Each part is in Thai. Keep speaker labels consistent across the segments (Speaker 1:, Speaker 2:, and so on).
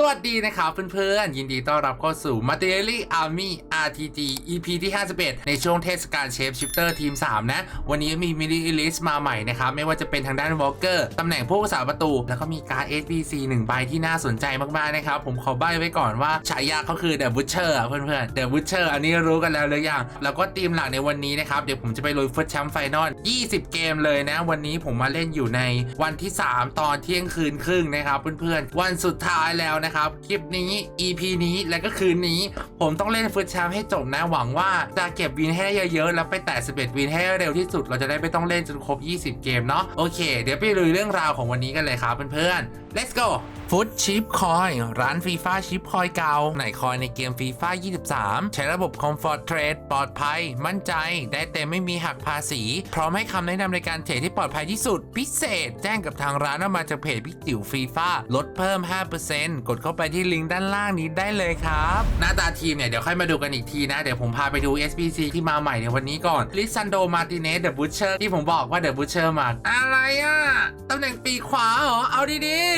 Speaker 1: สวัสดีนะครับเพื่อนๆ ยินดีต้อนรับเข้าสู่ m a t e r i a l y Army RTG EP ที่ 51 ในช่วงเทศกาลเชฟชิปเตอร์ทีม 3 นะ วันนี้มีมินิลิสมาใหม่นะครับ ไม่ว่าจะเป็นทางด้านวอลเกอร์ตำแหน่งผู้รักษาประตู แล้วก็มีการ์ด SBC 1 ใบที่น่าสนใจมากๆ นะครับ ผมขอใบ้ไว้ก่อนว่า ฉายาเขาคือ The Butcher อะเพื่อนๆ The Butcher อันนี้รู้กันแล้วหรือยัง แล้วก็ทีมหลักในวันนี้นะครับ เดี๋ยวผมจะไปลุยฟุตแชมป์ไฟนอล20 เกมเลยนะ วันนี้ผมมาเล่นอยู่ในวันที่ 3 ตอนเที่ยงคืนครึ่งนะครับเพื่อนๆ วันสุดท้ายแล้วนะครับ คลิปนี้ EP นี้และก็คืนนี้ ผมต้องเล่นฟุตแชมป์ให้จบนะ หวังว่าจะเก็บวินให้ได้เยอะๆ แล้วไปแตะ11 วินให้เร็วที่สุด เราจะได้ไม่ต้องเล่นจนครบ 20 เกมเนาะ โอเค เดี๋ยวไปลุยเรื่องราวของวันนี้กันเลยครับเพื่อนๆ let's go ฟุตชิปคอยร้านฟีฟ่าชิปคอยเก่าไหนคอยในเกมฟีฟ่า23 ใช้ระบบ Comfort Trade ปลอดภัย มั่นใจ ได้เต็มไม่มีหักภาษี พร้อมให้คำแนะนำในการเทรดที่ปลอดภัยที่สุด พิเศษ แจ้งกับทางร้านว่ามาจากเพจพี่จิ๋วฟีฟ่าลดเพิ่ม 5%กดเข้าไปที่ลิงก์ด้านล่างนี้ได้เลยครับ หน้าตาทีมเนี่ย เดี๋ยวค่อยมาดูกันอีกทีนะ เดี๋ยวผมพาไปดู SBC ที่มาใหม่ในวันนี้ก่อนลิซันโดมาติเนสเดอะบูชเชอร์ที่ผมบอกว่าเดอะบูชเชอร์มาอะไรอะตำแหน่งปีขวาเหรอเอาดีๆ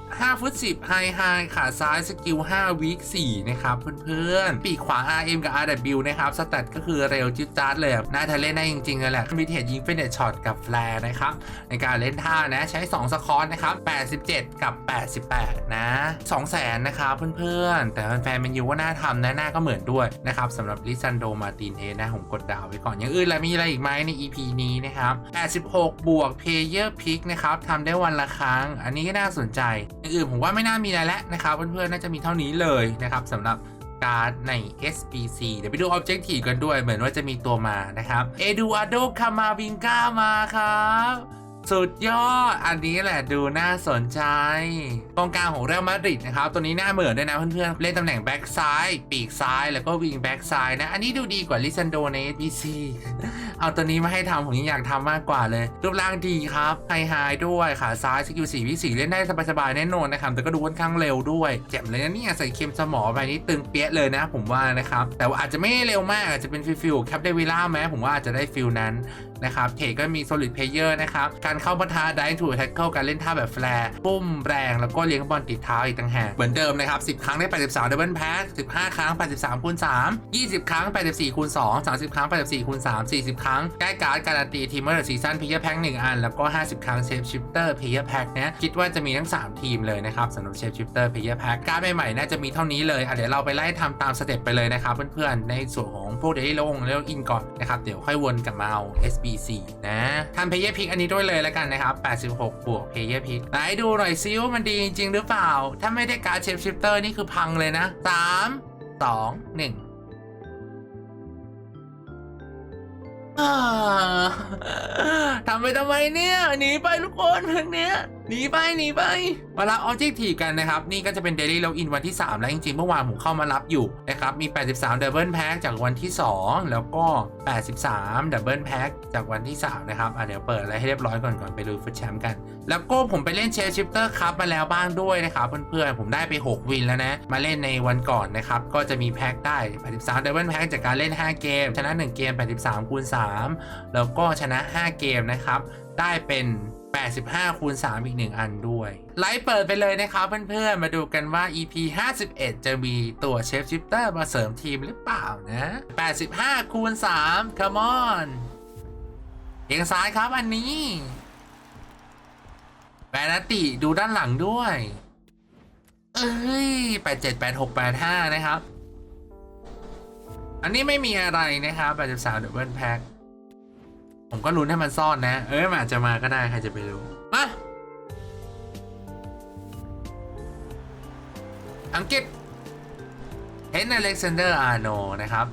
Speaker 1: 5 ฟุต 10 ไฮไฮขาซ้ายสกิล 5วีค4นะครับเพื่อนๆ ปีกขวา RM กับ RW นะครับสแตทก็คือเร็วจิ๊ดจ๊าดเลยน่าจะเล่นได้จริงๆเลยแหละมีเทรดยิงเฟนเดช็อตกับแฟร์นะครับในการเล่นท่านะใช้ 2 สคอร์นะครับ87 กับ 88 นะ200,000นะครับเพื่อนๆ แต่แฟนๆมันยูว่าน่าทำนะหน้าก็เหมือนด้วยนะครับสำหรับลิซันโดมาตินเอนะผมกดดาวไว้ก่อนอย่างอื่นแล้วมีอะไรอีกไหมใน EP นี้นะครับ86 บวก Player Pick นะครับทำได้วันละครั้ง อันนี้ก็น่าสนใจอย่างอื่นผมว่าไม่น่ามีอะไรแล้วนะครับ เพื่อนๆ น่าจะมีเท่านี้เลยนะครับสำหรับการ์ดใน SPC เดี๋ยวไปดู Objective กันด้วย เหมือนว่าจะมีตัวมานะครับ Eduardo Camavinga มาครับ สุดยอด อันนี้แหละดูน่าสนใจกองกลางของเรอัลมาดริดนะครับ ตัวนี้หน้าเหมือนด้วยนะเพื่อนๆ เล่นตำแหน่งแบ็กซ้าย ปีกซ้าย แล้วก็วิงแบ็กซ้ายนะ อันนี้ดูดีกว่าลิซันโดใน SBC เอาตัวนี้มาให้ทำผมยังอยากทำมากกว่าเลย รูปร่างดีครับไฮไฮด้วยขาซ้ายสกิลสี่วิสี่เล่นได้สบายๆแน่นอนนะครับ แต่ก็ดูค่อนข้างเร็วด้วยเจ็บเลยนะเนี่ยใส่เข็มสมอไปนี่ตึงเปี้ยเลยนะ ผมว่านะครับ แต่ว่าอาจจะไม่เร็วมากอาจจะเป็นฟิลฟิลแคปเดวิล่าไหมผมว่าอาจจะได้ฟิลนั้น นะครับเทก็มี solid player นะครับ การเข้าปะทะได้ถูกแท็กเกิลการเล่นท่าแบบแฟร์ปุ้มแรง แล้วก็เลี้ยงบอลติดเท้าอีกต่างหากเหมือนเดิมนะครับ 10 ครั้งได้ 83ดับเบิลแพ็ค15 ครั้ง 83คูณ3 20 ครั้ง 84คูณ2 30 ครั้ง 84คูณ3 40 ครั้งใกล้การ์ดการันตีทีมเมอร์ซีซั่นเพย์แพ็ค1อัน แล้วก็ 50 ครั้งเชฟชิปเตอร์เพย์แพ็คเนี้ยคิดว่าจะมีทั้ง 3 ทีมเลยนะครับสำหรับเชฟชิปเตอร์เพย์แพ็คการ์ดใหม่ๆน่าจะมีเท่านี้เลยอะเดี๋ยวเราไปไล่ทำตามสเต็ปไปเลยนะครับเพื่อนๆในส่วนของพวกเดลี่ลงแล้วอินก่อนนะครับเดี๋ยวค่อยวนกลับมาเอา SB BC นะทำเพย์เยพิกอันนี้ด้วยเลยแล้วกันนะครับ 86 บวกเพย์เยพิกไหนดูหน่อยซิว่ามันดีจริงหรือเปล่า ถ้าไม่ได้การเชฟชิปเตอร์นี่คือพังเลยนะ 3 2 1อ่า ทำไปทำไมเนี่ยหนีไปทุกคนเรื่องเนี้ยหนีไปหนีไปมารับออบเจกตีกันนะครับ นี่ก็จะเป็น Daily Login วันที่ 3 แล้วจริงๆ เมื่อวานผมเข้ามารับอยู่นะครับ มี 83 Double Pack จากวันที่ 2 แล้วก็ 83 Double Pack จากวันที่ 3 นะครับอะเดี๋ยวเปิดอะไรให้เรียบร้อยก่อนก่อนไปลุยฟุตแชมป์กัน แล้วก็ผมไปเล่นเชฟชิปเตอร์ครับมาแล้วบ้างด้วยนะครับเพื่อนๆผมได้ไป 6 วินแล้วนะ มาเล่นในวันก่อนนะครับ ก็จะมีแพ็คได้ 83 Double Pack จากการเล่น 5 เกม ชนะ 1 เกม 83คูณ3แล้วก็ชนะ 5 เกมนะครับ ได้เป็น 85 คูณ 3 อีก 1 อันด้วย ไลฟ์เปิดไปเลยนะครับเพื่อนๆ มาดูกันว่า EP 51 จะมีตัวเชฟชิปเตอร์มาเสริมทีมหรือเปล่านะ 85 คูณ 3 come on เอียงซ้ายครับอันนี้แบนติดูด้านหลังด้วย เอ้ย87 86 85นะครับ อันนี้ไม่มีอะไรนะครับ83 Double Pack ผมก็ลุ้นให้มันซ่อนนะ เอ้ยมันอาจจะมาก็ได้ใครจะไปรู้มาอังกฤษเฮนอเล็กซานเดอร์อาร์โนนะครับ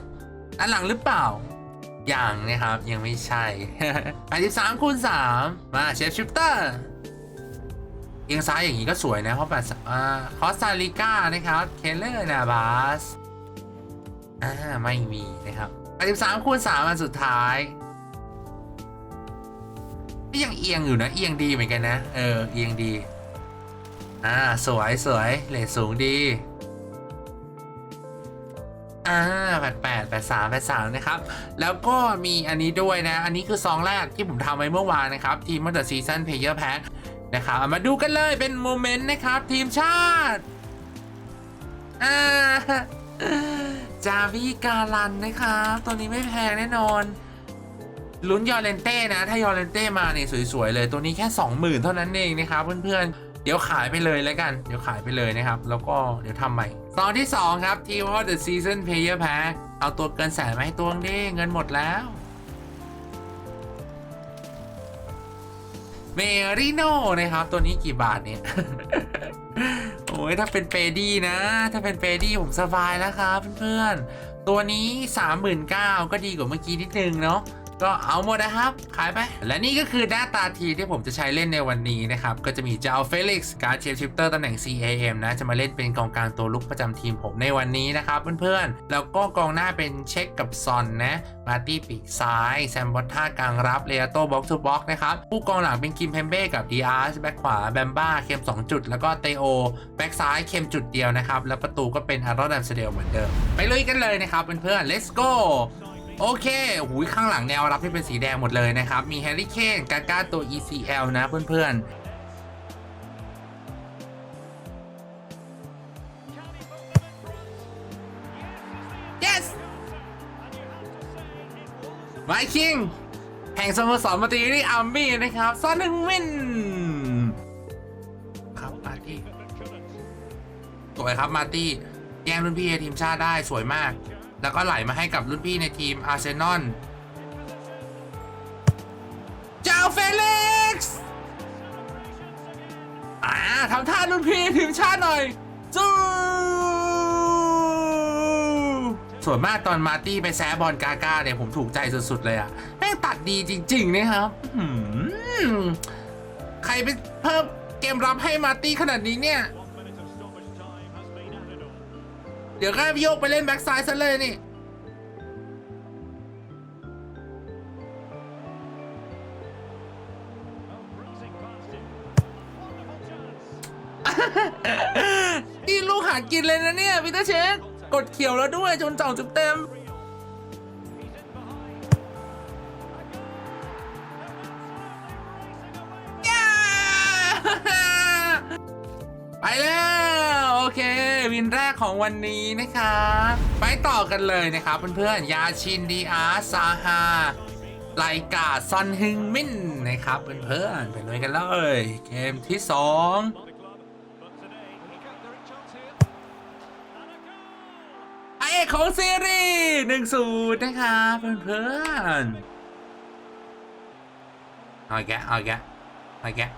Speaker 1: 87 อันหลังหรือเปล่ายังนะครับ ยังไม่ใช่ 83คูณ3มาเชฟชิปเตอร์เอียงซ้ายอย่างนี้ก็สวยนะ เพราะแบบอ่าคอสตาริกานะครับ เคนเลอร์นาบาสอ่า ไม่มีนะครับ83คูณ3อันสุดท้าย ก็ยังเอียงอยู่นะเอียงดีเหมือนกันนะ เออเอียงดีอ่าสวยสวยเลทสูงดีอ่าแปดแปดแปดสามแปดสามนะครับ แล้วก็มีอันนี้ด้วยนะ อันนี้คือซองแรกที่ผมทำไว้เมื่อวานนะครับ ทีมม t เตอร์ซีซันเพย์เยอร์แพ็คนะครับมาดูกันเลยเป็นโมเมนต์นะครับ ทีมชาติอ่าจาวิการันนะครับ ตัวนี้ไม่แพงแน่นอน ลุ้นยอเลนเต้นะ ถ้ายอเลนเต้มาเนี่ยสวยๆเลย ตัวนี้แค่ 20,000 เท่านั้นเองนะครับเพื่อนๆ เดี๋ยวขายไปเลยแล้วกัน เดี๋ยวขายไปเลยนะครับ แล้วก็เดี๋ยวทำใหม่ตอนที่ 2 ครับ Team of the Season Player Pack เอาตัวเกินแสนมาให้ตัวงดิเงินหมดแล้วเมริโนนะครับ ตัวนี้กี่บาทเนี่ย โอ้ยถ้าเป็นเปดี้นะ ถ้าเป็นเปดี้ผมสบายแล้วครับเพื่อนๆ ตัวนี้ 39,000ก็ดีกว่าเมื่อกี้นิดนึงเนาะ ก็เอาหมดนะครับ ขายไป และนี่ก็คือหน้าตาทีที่ผมจะใช้เล่นในวันนี้นะครับ ก็จะมีเจ้าเฟลิกซ์การ์ดเชฟชิปเตอร์ตำแหน่ง CAM นะ จะมาเล่นเป็นกองกลางตัวลุกประจำทีมผมในวันนี้นะครับเพื่อนๆ แล้วก็กองหน้าเป็นเช็คกับซอนนะมาตี้ปีกซ้าย แซมบอตท่ากลางรับเลโตบ็อกซ์ทูบ็อกนะครับผู้กองหลังเป็นคิมเพมเบ้กับดีอาร์แบ็คขวาแบมบ้าเค็ม2 จุด แล้วก็เตโอแบ็คซ้ายเค็มจุดเดียวนะครับแล้วประตูก็เป็นอารอนแดมสเดลเหมือนเดิมไปลุยกันเลยนะครับเพื่อนๆ let's go โอเคหูยข้างหลังแนวรับที่เป็นสีแดงหมดเลยนะครับ มีแฮร์รี่เคนกาก้าตัว ECL นะเพื่อนๆ yes ไวคิงแห่งสโมสรมาตีนี่อาร์มี่นะครับซอนหนึ่งวินครับมาตี้สวยครับมาตี้แย่งรุ่นพี่ทีมชาติได้สวยมาก แล้วก็ไหลมาให้กับรุ่นพี่ในทีมอาร์เซนอลเจ้าเฟลิกซ์อ่าทำท่ารุ่นพี่ทีมชาติหน่อยจูส่วนมากตอนมาร์ตี้ไปแซะบอลกาก้าเนี่ยผมถูกใจสุด ๆ เลยอะแม่งตัดดีจริง ๆ นะครับใครไปเพิ่มเกมรับให้มาร์ตี้ขนาดนี้เนี่ย เดี๋ยวก็โยกไปเล่นแบ็กซ้ายซะเลยนี่ นี่ลูกหากินเลยนะเนี่ยพีเตอร์เชคกดเขียวแล้วด้วยจนจ่องจุดเต็ม แรกของวันนี้นะครับไปต่อกันเลยนะครับเพื่อนๆยาชินดีอาร์ซาฮาไลกาซอนฮึงมินนะครับเพื่อนๆไปเลยกันเลยเกมที่2ไอเอกของซีรีส์หนึ่งศูนย์นะครับเพื่อนๆเอาอีกแกะเอาอีกแกะเอาอีกแกะ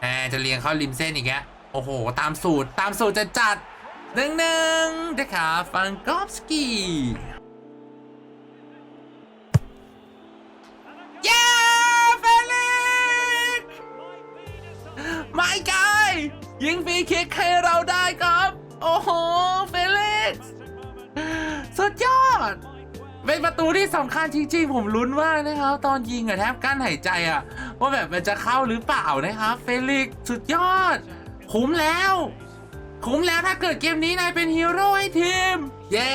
Speaker 1: แอจะเรียงเข้าริมเส้นอีกแกะ โอ้โห ตามสูตรตามสูตรจะจัดหนึ่งหนึ่งนะครับฟังกอฟสกี้เย้เฟลิกซ์ไม่ไกลยิงฟรีคิกให้เราได้ครับ โอ้โห เฟลิกซ์สุดยอดเป็นประตูที่สำคัญจริงๆ ผมลุ้นมานะครับ ตอนยิงอะแทบกั้นหายใจอะว่าแบบมันจะเข้าหรือเปล่านะครับ เฟลิกซ์สุดยอด คุ้มแล้ว คุ้มแล้วถ้าเกิดเกมนี้นายเป็นฮีโร่ให้ทีม เย้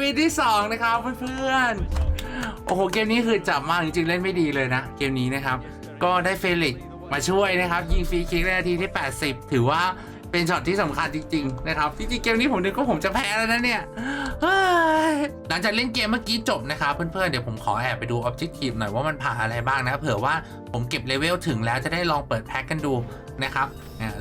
Speaker 1: วีที่2นะครับเพื่อนๆโอ้โหเกมนี้คือจับมากจริงๆเล่นไม่ดีเลยนะ เกมนี้นะครับ ก็ได้เฟลิกซ์มาช่วยนะครับ ยิงฟรีคิกในนาทีที่ 80 ถือว่าเป็นช็อตที่สำคัญจริงๆนะครับจริงๆเกมนี้ผมนึกว่าผมจะแพ้แล้วนะเนี่ยหลังจากเล่นเกมเมื่อกี้จบนะครับเพื่อนๆเดี๋ยวผมขอแอบไปดู Objective หน่อยว่ามันผ่านอะไรบ้างนะเผื่อว่าผมเก็บเลเวลถึงแล้วจะได้ลองเปิดแพ็กกันดู นะครับ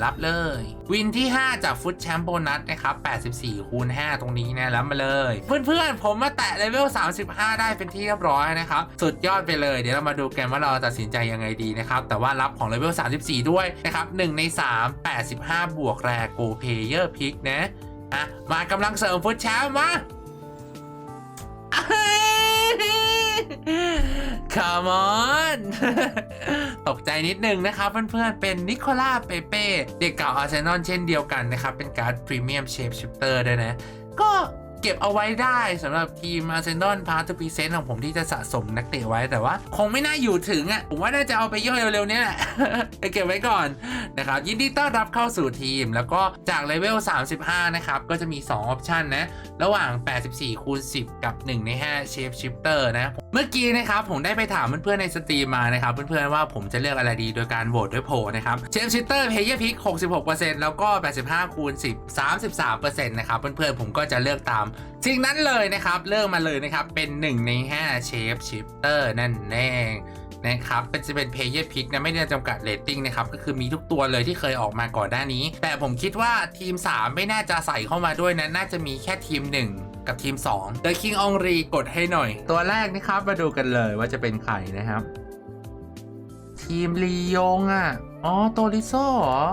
Speaker 1: รับเลย วินที่ 5 จากฟุตแชมป์โบนัสนะครับ 84 คูณ 5 ตรงนี้นะรับมาเลย เพื่อนๆ ผมมาแตะเลเวล 35 ได้เป็นที่เรียบร้อยนะครับ สุดยอดไปเลย เดี๋ยวเรามาดูกันว่าเราตัดสินใจยังไงดีนะครับ แต่ว่ารับของเลเวล 34 ด้วยนะครับ 1 ใน 3 85 บวกแรโกเพเยอร์พิกนะอะมากำลังเสริมฟุตแชมป์มา Come on ตกใจนิดนึงนะครับเพื่อนๆ เป็นนิโคล่าเปเป้เด็กเก่าอาร์เซนอลเช่นเดียวกันนะครับ เป็นการ์ดพรีเมียมเชฟชิปเตอร์ด้วยนะ ก็ เก็บเอาไว้ได้สำหรับทีมอาร์เซนอลพาร์ทพรีเซนต์ของผมที่จะสะสมนักเตะไว้แต่ว่า คงไม่น่าอยู่ถึงอะผมว่าน่าจะเอาไปย่อยเร็วๆนี้แหละเก็บไว้ก่อนนะครับยินดีต้อนรับเข้าสู่ทีม แล้วก็จากเลเวล 35 นะครับ ก็จะมี 2 ออปชันนะ ระหว่าง 84 คูณ 10 กับ 1 ใน5เชฟชิปเตอร์นะ เมื่อกี้นะครับ ผมได้ไปถามเพื่อนๆในสตรีมมานะครับ เพื่อนๆว่าผมจะเลือกอะไรดีโดยการโหวตด้วยโพนะครับเชฟชิปเตอร์เพย์เยอร์พิก66%แล้วก็ 85 คูณ 10 33%นะครับ เพื่อนๆผมก็จะเลือกตามสิ่งนั้นเลยนะครับเลือกมาเลยนะครับ เป็น 1 ใน5เชฟชิปเตอร์นั่นเองนะครับเป็นจะเป็นเพย์เยอร์พิกนะไม่ได้จำกัดเรตติ้งนะครับก็คือมีทุกตัวเลยที่เคยออกมาก่อนหน้านี้ แต่ผมคิดว่าทีม 3 ไม่น่าจะใส่เข้ามาด้วยนะน่าจะมีแค่ทีม 1 กับทีม2 The King o n r i กดให้หน่อย ตัวแรกนะครับมาดูกันเลยว่าจะเป็นใครนะครับ ทีมลียงอะอ๋อโตริโซเหรอ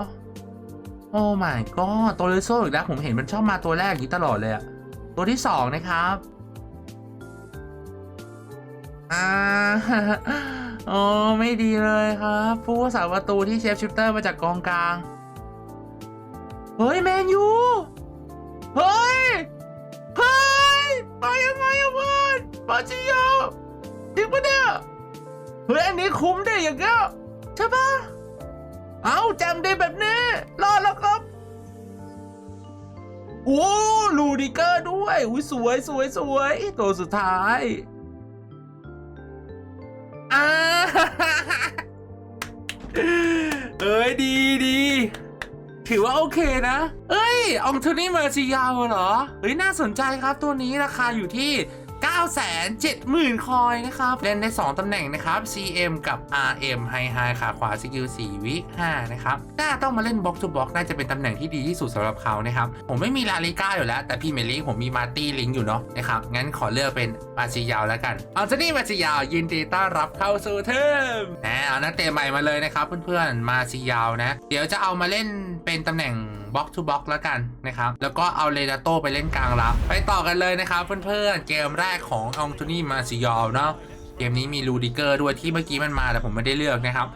Speaker 1: โอ้ my god โตริโซอีกแล้วผมเห็นมันชอบมาตัวแรกอย่างนี้ตลอดเลยอะ ตัวที่สองนะครับอ่าโอ้ไม่ดีเลยครับผู้รักษาประตูที่เชฟชิปเตอร์มาจากกองกลาง เฮ้ย แมนยู เฮ้ย เฮ้ยไปยังไงอะเพื่อนปาจิโยจริงปะเนี่ยเฮ้ย อันนี้คุ้มดิอย่างเงี้ยใช่ปะเอาจำได้แบบนี้ รอดแล้วครับ โอ้ลูดิเกอร์ด้วยอุ้ยสวยสวยสวยตัวสุดท้ายอ่าเอ้ยดีดีถือว่าโอเคนะ เอ้ย อองโทนี่เมอร์ซิยาวเหรอ เฮ้ย น่าสนใจครับตัวนี้ราคาอยู่ที่ 970,000 คอยนะครับ เล่นได้ 2 ตำแหน่งนะครับ CM กับ RM ไฮไฮขาขวาสกิล4วิ5นะครับ น่าต้องมาเล่นบล็อก to บล็อกน่าจะเป็นตำแหน่งที่ดีที่สุดสำหรับเขานะครับ ผมไม่มีลาลิก้าอยู่แล้ว แต่พี่เมลิกผมมีมาร์ตี้ลิงอยู่เนาะนะครับ งั้นขอเลือกเป็นมาซิยาวแล้วกัน เอาจะนี่มาซิยาวยินดีต้อนรับเข้าสู่เทอมนะเอานักเตะใหม่มาเลยนะครับเพื่อนๆมาซิยาวนะ เดี๋ยวจะเอามาเล่นเป็นตำแหน่ง บล็อก to บล็อกแล้วกันนะครับ แล้วก็เอาเลดาโตไปเล่นกลางรับ ไปต่อกันเลยนะครับเพื่อนๆ เกมแรกของอองโทนี่มาซิยอลเนาะ เกมนี้มีลูดิเกอร์ด้วยที่เมื่อกี้มันมาแต่ผมไม่ได้เลือกนะครับ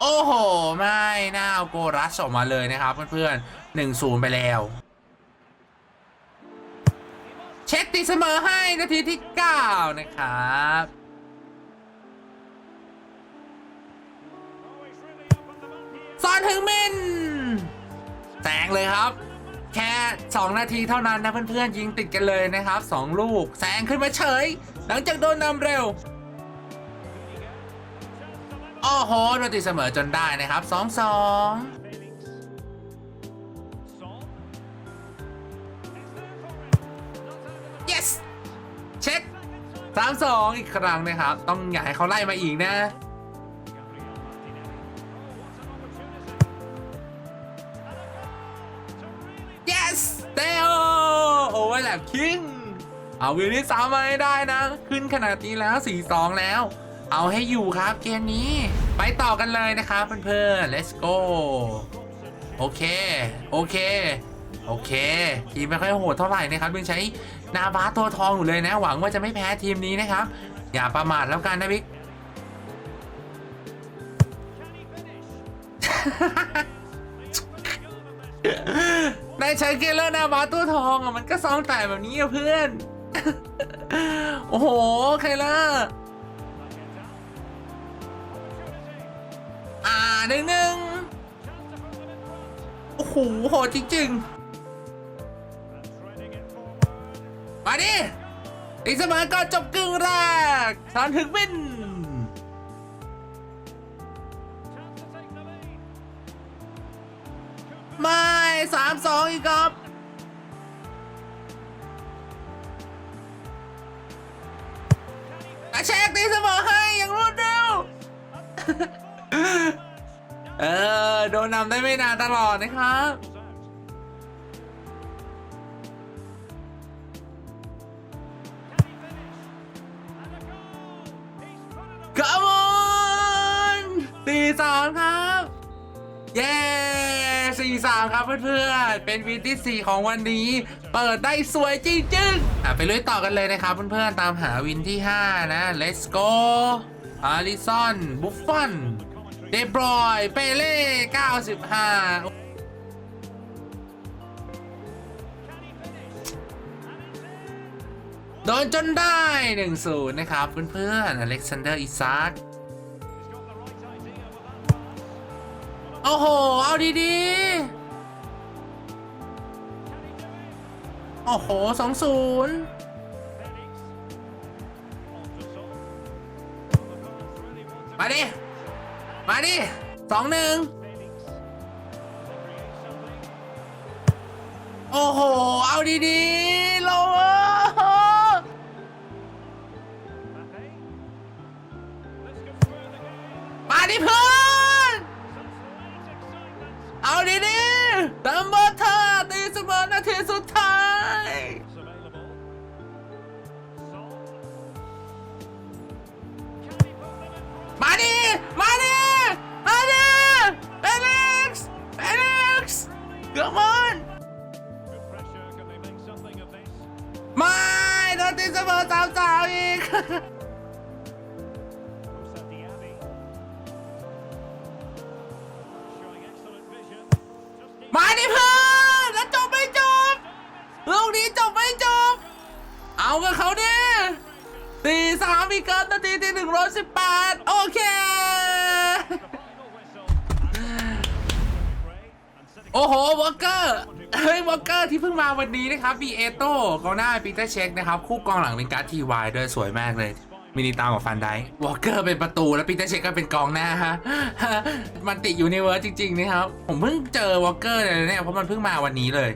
Speaker 1: โอ้โห ไม่น่าเอาโกรัสออกมาเลยนะครับเพื่อนๆหนึ่งศูนย์ไปแล้วเช็คตีเสมอให้นาทีที่ 9 นะครับ ซอนถึงมินแสงเลยครับ แค่ 2 นาทีเท่านั้นนะเพื่อนๆยิงติดกันเลยนะครับ 2 ลูกแสงขึ้นมาเฉย หลังจากโดนนำเร็วโอ้โหโดนตีเสมอจนได้นะครับ 2-2 yes เช็ค3-2อีกครั้งนะครับ ต้องอย่าให้เขาไล่มาอีกนะ แหลบคิง เอาวิวที่สามมาให้ได้นะ ขึ้นขนาดนี้แล้ว 4-2 แล้ว เอาให้อยู่ครับเกมนี้ ไปต่อกันเลยนะครับเพื่อนๆ let's go โอเค โอเค โอเค ทีมไม่ค่อยโหดเท่าไหร่นะครับยังใช้นาบาตัวทองอยู่เลยนะ หวังว่าจะไม่แพ้ทีมนี้นะครับ อย่าประมาทแล้วกันนะบิ๊ก ได้ใช้เกลเลอร์นาบาตัวทองอะมันก็ซ้องแต่แบบนี้อะเพื่อน โอ้โหเคลเลอร์อ่าหนึ่งหนึ่งโอ้โหโหดจริงๆ มาดิอีกเสมอก่อนจบกึ่งแรกสอนถึงบิน ไม่สามสองอีกครับอาเชคตีเสมอให้อย่างรวดเร็ว เออ โดนนำได้ไม่นานตลอดนะครับ Come on สี่สามครับ สามครับเพื่อนๆ เป็นวินที่สี่ของวันนี้ เปิดได้สวยจริงๆอะไปลุยต่อกันเลยนะครับเพื่อนๆ ตามหาวินที่ห้านะ let's go อาริซอนบุฟฟอนเดบรอยเปเล่95โดนจนได้ 1-0 นะครับ เพื่อนๆ อเล็กซานเดอร์ อิซัก โอ้โห เอาดีๆ โอ้โหสองศูนย์มาดิ มาดิสองหนึ่งโอ้โห เอาดีๆโลเร์มาดิเพื่อน ๆตัมเบอร์ท่าตีเสมอนาทีสุดท้าย มาดิ มาดิ มาดิเฟลิกซ์เฟลิกซ์เกือบมันไม่โดนตีเสมอสามสาวอีก นะครับบีเอโต้กองหน้าปีเตอร์เช็คนะครับ คู่กองหลังเป็นการ์ดทีวายด้วยสวยมากเลยมินิตามกับฟันไดวอลเกอร์เป็นประตูแล้วปีเตอร์เช็คก็เป็นกองหน้าฮะ มันติดอยู่ในเวิร์จริง ๆ นะครับ ผมเพิ่งเจอวอลเกอร์เลยนะเนี่ยเพราะมันเพิ่งมาวันนี้เลย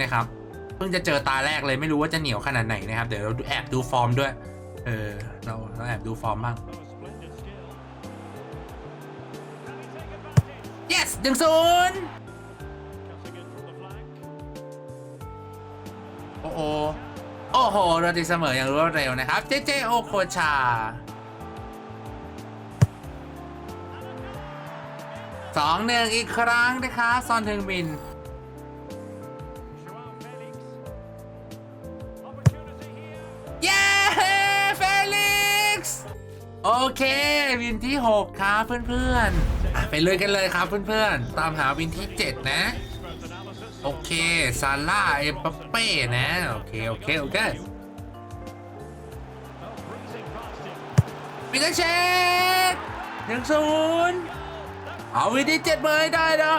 Speaker 1: นะครับ เพิ่งจะเจอตาแรกเลยไม่รู้ว่าจะเหนียวขนาดไหนนะครับ เดี๋ยวเราแอบดูฟอร์มด้วย เออเราเราแอบดูฟอร์มบ้าง yes หนึ่งศูนย์ โอ้โหโอ้โหเราตีเสมออย่างรวดเร็วนะครับเจเจโอโคชาสองหนึ่งอีกครั้งนะคะซอนเทิงมิน เย้เฟลิกซ์ โอเค วินที่ 6 ครับเพื่อนๆไปเลยกันเลยครับเพื่อนๆ ตามหาวินที่ 7 นะ โอเคซาร่าเอปเป้นะ โอเค โอเค โอเคปิกาเชตหนึ่งศูนย์เอาวินที่7เบอร์ได้นะ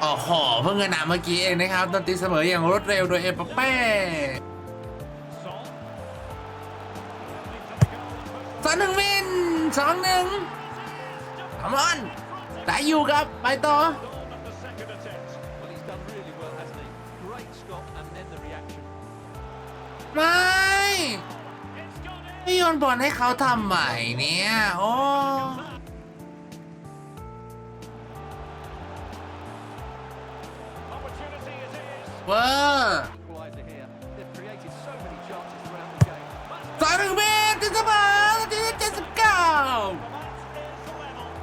Speaker 1: โอ้โหเพิ่งกระหน่ำเมื่อกี้เองนะครับโดนตีเสมออย่างรวดเร็วโดยเอปเป้สองหนึ่งวินสองหนึ่งคอมอน ได้อยู่ครับ ไปต่อ ไม่ ไม่โยนบอลให้เขาทำใหม่เนี่ย โอ้เวอร์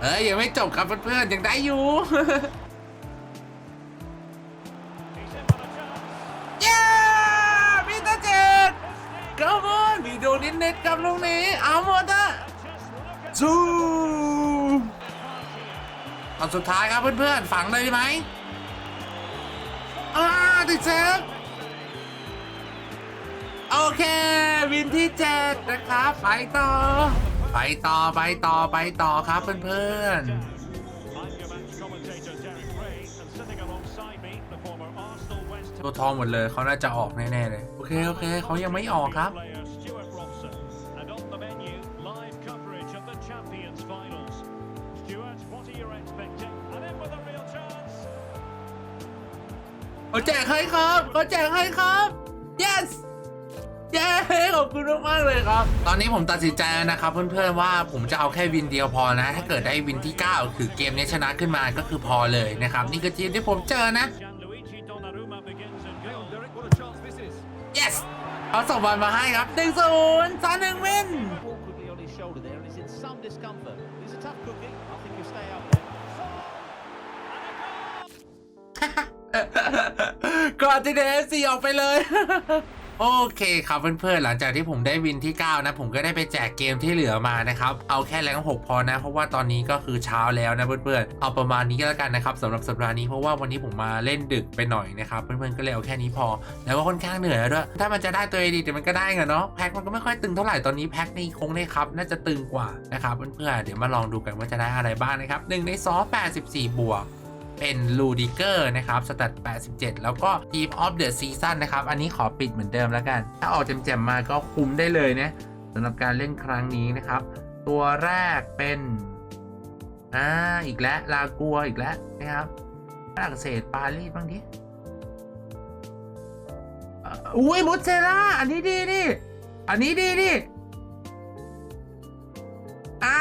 Speaker 1: เอ้ยยังไม่จบครับเพื่อนๆยังได้อยู่ เย้มีตาเจ็ดกระมอนมีโดนนิดกับลูกนี้เอาหมดอะซูตอนสุดท้ายครับเพื่อนๆ ฝังเลยไหมอ่าติดเซฟโอเค วินที่เจ็ดนะครับ ไปต่อ ไปต่อไปต่อไปต่อครับเพื่อนๆ
Speaker 2: I'm your match commentator Derek Ray, and sitting alongside me, the former Arsenal West
Speaker 1: ตัวทองหมดเลยเขาน่าจะออกแน่ๆเลย โอเค โอเคเขายังไม่ออกครับ
Speaker 2: player Stuart Robson. And on the menu, live coverage of the Champions Finals. Stuart, what are you expecting? And in with a real chance.
Speaker 1: เขาแจกให้ครับเขาแจกให้ครับ yes เย้ขอบคุณมากๆเลยครับ ตอนนี้ผมตัดสินใจแล้วนะครับ เพื่อนๆว่าผมจะเอาแค่วินเดียวพอนะ ถ้าเกิดได้วินที่ 9 คือเกมนี้ชนะขึ้นมาก็คือพอเลยนะครับ นี่คือทีมที่ผมเจอนะ yes เขาส่งบอลมาให้ครับ1 0สามหนึ่งวิน
Speaker 3: Awkwardly on his shoulder there, and he's in some discomfort. He's a tough cookie. I think he'll stay up there.
Speaker 1: ก่อนที่เดซีออกไปเลย โอเคครับเพื่อนๆหลังจากที่ผมได้วินที่ 9 นะ ผมก็ได้ไปแจกเกมที่เหลือมานะครับ เอาแค่แรง6พอนะ เพราะว่าตอนนี้ก็คือเช้าแล้วนะเพื่อนๆเอาประมาณนี้ก็แล้วกันนะครับสำหรับสัปดาห์นี้เพราะว่าวันนี้ผมมาเล่นดึกไปหน่อยนะครับเพื่อนๆก็เลยเอาแค่นี้พอ แล้วก็ค่อนข้างเหนื่อยด้วยถ้ามันจะได้ตัวดีแต่มันก็ได้ไงเนาะแพ็คมันก็ไม่ค่อยตึงเท่าไหร่ตอนนี้แพ็คนี่คงได้ครับน่าจะตึงกว่านะครับเพื่อนๆเดี๋ยวมาลองดูกันว่าจะได้อะไรบ้างนะครับหนึ่งในซอ84 บวก เป็นลูดิเกอร์นะครับสแตท87 แล้วก็ Team of the Season นนะครับ อันนี้ขอปิดเหมือนเดิมแล้วกัน ถ้าออกแจมๆมาก็คุ้มได้เลยนะสำหรับการเล่นครั้งนี้นะครับ ตัวแรกเป็นอ่าอีกแล้วลากัวอีกแล้วนะครับฝรั่งเศสปารีสบ้างดิอุ้ยมุสเซล่าอันนี้ดีดิอันนี้ดีดิอ่า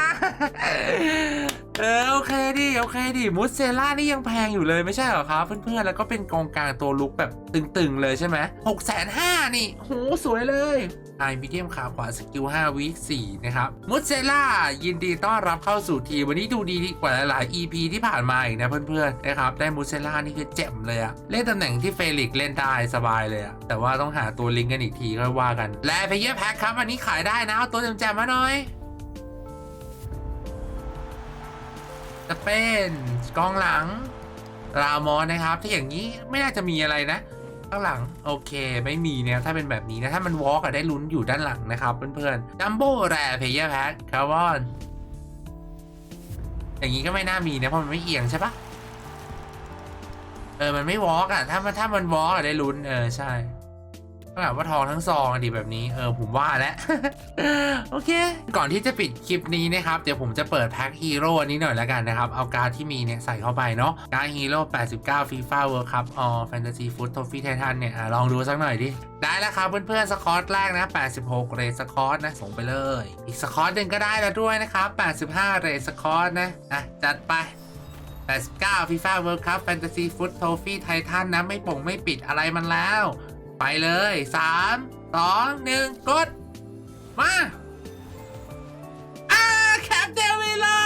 Speaker 1: เออโอเคดิโอเคดิมุสเซล่านี่ยังแพงอยู่เลยไม่ใช่เหรอครับเพื่อนๆแล้วก็เป็นกองกลางตัวลุกแบบตึงๆเลยใช่ไหมหกแสนห้านี่โหสวยเลยไอมีเดียมขาขวาสกิล5วีค4นะครับมุสเซล่ายินดีต้อนรับเข้าสู่ทีวันนี้ดูดีกว่าหลายๆ EP ที่ผ่านมาอีกนะเพื่อนๆนะครับได้มุสเซล่านี่คือเจ็มเลยอะเล่นตำแหน่งที่เฟลิกซ์เล่นได้สบายเลยอะแต่ว่าต้องหาตัวลิงก์กันอีกทีค่อยว่ากัน และเพเยอร์แพ็คครับอันนี้ขายได้นะเอาตัวแจมๆมาหน่อย จะเป็นกองหลังรามอนนะครับ ถ้าอย่างนี้ไม่น่าจะมีอะไรนะ ข้างหลัง โอเค ไม่มีเนี่ยถ้าเป็นแบบนี้นะ ถ้ามันวอล์กอะได้ลุ้นอยู่ด้านหลังนะครับ เพื่อนๆจัมโบ้แรเพย์เยอร์แพ็คคาร์บอนอย่างนี้ก็ไม่น่ามีนะเพราะมันไม่เอียงใช่ปะเออ มันไม่วอล์กอะถ้ามันถ้ามันวอล์กอะได้ลุ้นเออใช่ ก็แบบว่าทองทั้งซองอะดีแบบนี้เออผมว่าแล้ว โอเค ก่อนที่จะปิดคลิปนี้นะครับ เดี๋ยวผมจะเปิดแพ็คฮีโร่อันนี้หน่อยแล้วกันนะครับ เอาการดที่มีเนี่ยใส่เข้าไปเนาะการดฮีโร่89 FIFA World Cup All Fantasy Foot Trophy Titan เนี่ยอลองดูสักหน่อยดิ ได้แล้วครับเพื่อนๆสกอตแรกนะ 86 เรสกอตนะ ส่งไปเลย อีกสกอตหนึ่งก็ได้แล้วด้วยนะครับ 85 เรสกอตนะอะจัดไป89 FIFA World Cup Fantasy Foot Trophy Titan นะ ไม่ป่งไม่ปิดอะไรมันแล้ว ไปเลย3 2 1กด มาอาแคปเดวิลา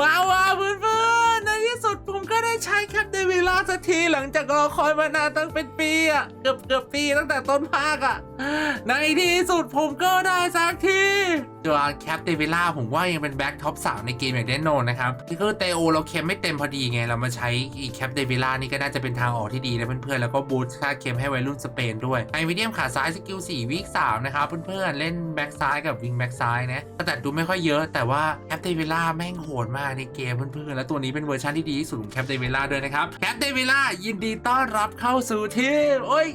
Speaker 1: มาว่ะเพื่อนๆในที่สุดผมก็ได้ใช้แคปเดวิลาสักทีหลังจากรอคอยมานานตั้งเป็นปีอะเกือบเกือบปีตั้งแต่ต้นภาคอะในที่สุดผมก็ได้สักที ตัวแคปเดวิล่าผมว่ายังเป็นแบ็คท็อป3ในเกมอย่างแน่นอนนะครับคือเตโอเราเคมไม่เต็มพอดีไง เรามาใช้อีแคปเดวิล่านี่ก็น่าจะเป็นทางออกที่ดีนะเพื่อนๆ แล้วก็บูสต์ค่าเคมให้วัยรุ่นสเปนด้วยไอวิเดียมขาซ้ายสกิล4วิก3นะครับเพื่อนๆ เล่นแบ็คซ้ายกับวิงแบ็คซ้ายนะแต่ดูไม่ค่อยเยอะแต่ว่าแคปเดวิล่าแม่งโหดมากในเกมเพื่อนๆ แล้วตัวนี้เป็นเวอร์ชันที่ดีที่สุดของแคปเดวิล่าด้วยนะครับแคปเดวิล่ายินดีต้อนรับเข้าสู่ทีมโอ้ย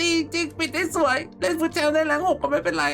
Speaker 1: ดีจริงปิดได้สวยเล่นฟุตเจลได้แรงหกก็ไม่เป็นไร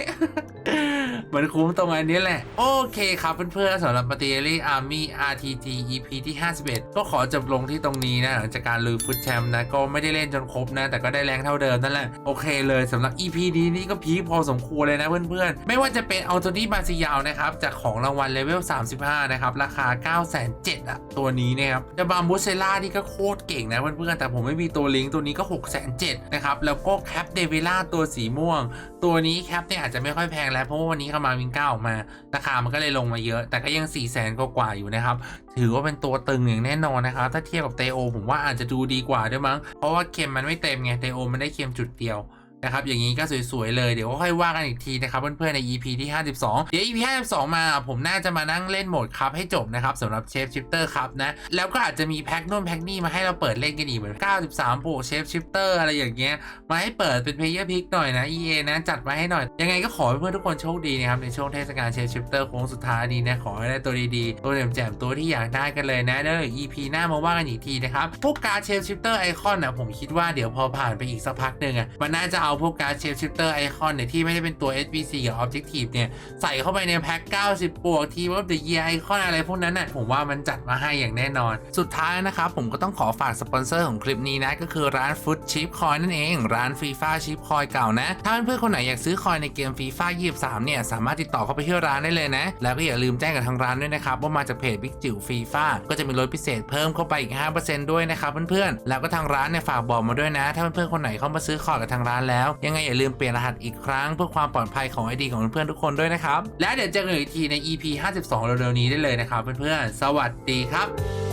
Speaker 1: เหมันคุ้มตรงอันนี้แหละ โอเคครับเพื่อนๆสำหรับ b a t t e r y Army RTG EP ที่ 51 ก็ขอจบลงที่ตรงนี้นะหลังจากการลือฟุตแชมป์นะก็ไม่ได้เล่นจนครบนะ แต่ก็ได้แรงเท่าเดิมนั่นแหละ โอเคเลยสำหรับ EP นี้นี่ก็พีคพอสมควรเลยนะเพื่อนๆ ไม่ว่าจะเป็นอัลโตนี่บาซิยาวนะครับ จากของรางวัลเลเวล 35 นะครับ ราคา 9 7 0 0 0อะตัวนี้นะครับจะบามบูเซล่านี่ก็โคตรเก่งนะเพื่อนๆแต่ผมไม่มีตัวลิงก์ตัวนี้ก็ 6 7 0 0นะครับแล้วก็แคปเดวิล่าตัวสีม่วง ตัวนี้แคปเนี่ยอาจจะไม่ค่อยแพงแล้วเพราะว่าวันนี้เข้ามาวิงเก้าออกมา ราคามันก็เลยลงมาเยอะ แต่ก็ยัง4ี่แสนกว่าอยู่นะครับ ถือว่าเป็นตัวตึงอย่างแน่นอนนะครับ ถ้าเทียบกับเตโอผมว่าอาจจะดูดีกว่าด้วยมั้ง เพราะว่าเค็มมันไม่เต็มไง เตโอมันได้เค็มจุดเดียว นะครับอย่างนี้ก็สวยๆเลยเดี๋ยวก็ค่อยว่ากันอีกทีนะครับเพื่อนๆใน EP ที่ 52 เดี๋ยว EP 52 มาผมน่าจะมานั่งเล่นโหมดครับให้จบนะครับสำหรับเชฟชิปเตอร์ครับนะแล้วก็อาจจะมีแพ็คนู่นแพ็คนี่มาให้เราเปิดเล่นกันอีกเหมือน 93บวกเชฟชิปเตอร์อะไรอย่างเงี้ยมาให้เปิดเป็นเพลเยอร์พิกหน่อยนะ EA นะจัดมาให้หน่อย ยังไงก็ขอเพื่อนทุกคนโชคดีนะครับในช่วงเทศกาลเชฟชิปเตอร์โค้งสุดท้ายนี้นะขอให้ได้ตัวดีๆตัวแจ่มๆตัวที่อยากได้กันเลยนะเดี๋ยว EP หน้ามาว่ากันอีกทีนะครับพวกการเชฟชิปเตอร์ไอคอนนะผมคิดว่าเดี๋ยวพอผ่านไปอีกสักพักหนึ่งอะมันน่าจะเอาาพวกการเชฟชิปเตอร์ไอคอนเนี่ยที่ไม่ได้เป็นตัว SBC กับ Objective เนี่ย ใส่เข้าไปในแพ็ค 90 บวกทีว่า The Year Icon อะไรพวกนั้นน่ะผมว่ามันจัดมาให้อย่างแน่นอน สุดท้ายนะครับ ผมก็ต้องขอฝากสปอนเซอร์ของคลิปนี้นะ ก็คือร้าน Foot Chip Coin นั่นเอง ร้านฟีฟ่าชิปคอยเก่านะ ถ้าเพื่อนๆคนไหนอยากซื้อคอยในเกมฟีฟ่า23 เนี่ย สามารถติดต่อเข้าไปที่ร้านได้เลยนะ แล้วก็อย่าลืมแจ้งกับทางร้านด้วยนะครับว่ามาจากเพจบิ๊กจิ๋วฟีฟ่าก็จะมีลดพิเศษเพิ่มเข้าไปอีก 5%ด้วยนะครับเพื่อนๆแล้วก็ทางร้านเนี่ยฝากบอกมาด้วยนะ ถ้าเพื่อนๆคนไหนเข้ามาซื้อคอยกับทางร้านแล้ว ยังไงอย่าลืมเปลี่ยนรหัสอีกครั้งเพื่อความปลอดภัยของไอดีของเพื่อนๆทุกคนด้วยนะครับ และเดี๋ยวเจอกันอีกทีใน EP 52เร็วๆนี้ได้เลยนะครับเพื่อนๆสวัสดีครับ